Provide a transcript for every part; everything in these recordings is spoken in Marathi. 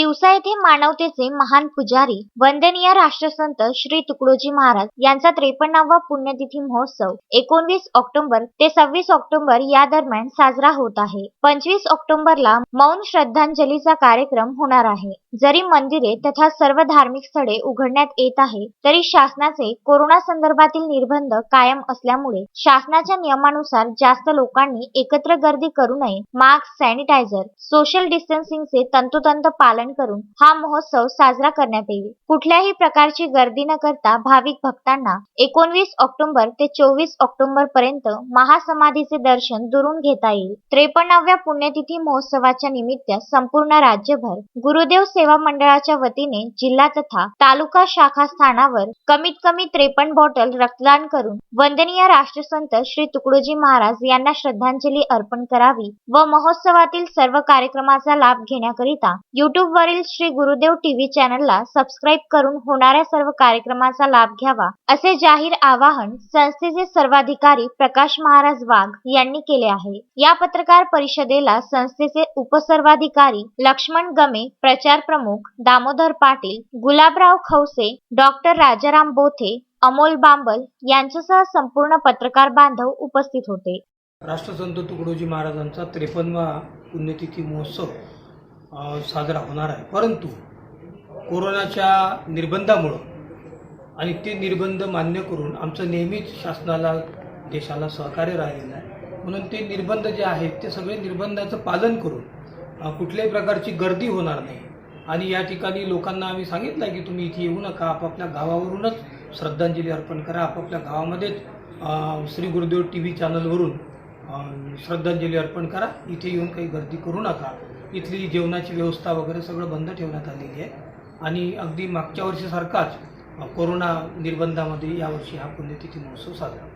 तिवसा येथे मानवतेचे महान पुजारी वंदनीय राष्ट्रसंत श्री तुकडोजी महाराज यांचा त्रेपन्नावा पुण्यतिथी महोत्सव एकोणवीस ऑक्टोबर ते सव्वीस ऑक्टोबर या दरम्यान साजरा होत आहे. पंचवीस ऑक्टोबरला मौन श्रद्धांजलीचा कार्यक्रम होणार आहे. जरी मंदिरे तथा सर्व धार्मिक स्थळे उघडण्यात येत आहे तरी शासनाचे कोरोना संदर्भातील निर्बंध कायम असल्यामुळे शासनाच्या नियमानुसार जास्त लोकांनी एकत्र गर्दी करू नये. मास्क सॅनिटायझर सोशल डिस्टन्सिंगचे तंतोतंत पालन करून हा महोत्सव साजरा करण्यात येईल. कुठल्याही प्रकारची गर्दी न करता भाविक भक्तांना एकोणवीस ऑक्टोबर ते चोवीस ऑक्टोबर पर्यंत महासमाधीचे दर्शन दुरून घेता येईल. त्रेपन्नाव्या पुण्यतिथी महोत्सवाच्या निमित्त संपूर्ण राज्यभर गुरुदेव सेवा मंडळाच्या वतीने जिल्हा तथा तालुका शाखा स्थानावर कमीत कमी त्रेपन्न बॉटल रक्तदान करून वंदनीय राष्ट्रसंत श्री तुकडोजी महाराज यांना श्रद्धांजली अर्पण करावी व महोत्सवातील सर्व कार्यक्रमाचा लाभ घेण्याकरिता युट्यूब वरील श्री गुरुदेव टीव्ही चॅनलला सबस्क्राईब करून होणाऱ्या सर्व कार्यक्रमाचा लाभ घ्यावा. असे जाहीर आवाहन संस्थेचे सर्वाधिकारी प्रकाश महाराज वाघ यांनी केले आहे. या पत्रकार परिषदेला संस्थेचे उपसर्वाधिकारी लक्ष्मण गमे प्रचार प्रमुख दामोदर पाटील गुलाबराव खवसे डॉक्टर राजाराम बोथे अमोल बांबल यांच्यासह संपूर्ण पत्रकार बांधव उपस्थित होते. राष्ट्रसंत तुकडोजी महाराजांचा त्रेपन्नवा पुण्यतिथी महोत्सव साजरा होणार आहे. परंतु कोरोनाच्या निर्बंधामुळं आणि ते निर्बंध मान्य करून आमचं नेहमीच शासनाला देशाला सहकार्य राहिलेलं आहे. म्हणून ते निर्बंध जे आहेत ते सगळे निर्बंधाचं पालन करून कुठल्याही प्रकारची गर्दी होणार नाही. आणि या ठिकाणी लोकांना आम्ही सांगितलं आहे की तुम्ही इथे येऊ नका आपापल्या गावावरूनच श्रद्धांजली अर्पण करा आपापल्या गावामध्येच श्री गुरुदेव टी व्ही चॅनलवरून श्रद्धांजली अर्पण करा. इथे येऊन काही गर्दी करू नका. इथली जेवणाची व्यवस्था वगैरे सगळं बंद ठेवण्यात आलेली आहे. आणि अगदी मागच्या वर्षीसारखाच कोरोना निर्बंधामध्ये यावर्षी हा पुण्यतिथी महोत्सव साजरा.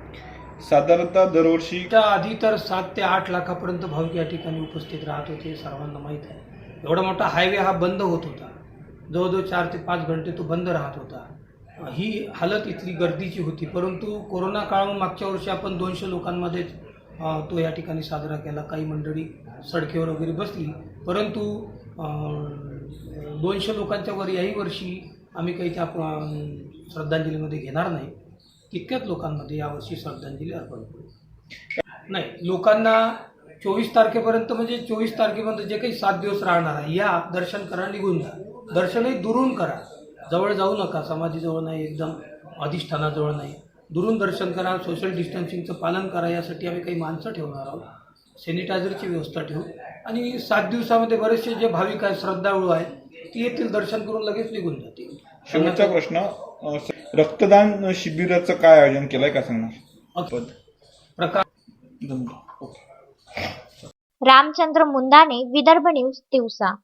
साधारणतः दरवर्षी त्या आधी तर सात ते आठ लाखापर्यंत भाविक या ठिकाणी उपस्थित राहत होते सर्वांना माहीत आहे. एवढा मोठा हायवे हा बंद होत होता. जवळजवळ चार ते पाच घंटे तो बंद राहत होता. ही हालत इथली गर्दीची होती. परंतु कोरोना काळात मागच्या वर्षी आपण दोनशे लोकांमध्येच तो या ठिकाणी साजरा केला. काही मंडळी सडकेवर वगैरे बसली. परंतु दोनशे लोकांच्या वर याही वर्षी आम्ही काही त्या श्रद्धांजलीमध्ये घेणार नाही. तितक्याच लोकांमध्ये यावर्षी श्रद्धांजली अर्पण करू. नाही लोकांना चोवीस तारखेपर्यंत म्हणजे चोवीस तारखेपर्यंत जे काही सात दिवस राहणार आहे या दर्शन करा निघून जा. दर्शनही दुरून करा. जवळ जाऊ नका. समाधीजवळ नाही एकदम अधिष्ठानाजवळ नाही. दुरून दर्शन करा सोशल डिस्टन्सिंगचं पालन करा यासाठी आम्ही काही माणसं ठेवणार आहोत. सॅनिटायझरची व्यवस्था ठेवू. आणि सात दिवसामध्ये बरेचसे जे भाविक आहेत श्रद्धाळू आहेत ती येथील दर्शन करून लगेच निघून जातील. शेवटचा प्रश्न रक्तदान शिबिराचं काय आयोजन केलंय का सांगणार? प्रकार ओके. रामचंद्र मुंदाने विदर्भ न्यूज तिवसा.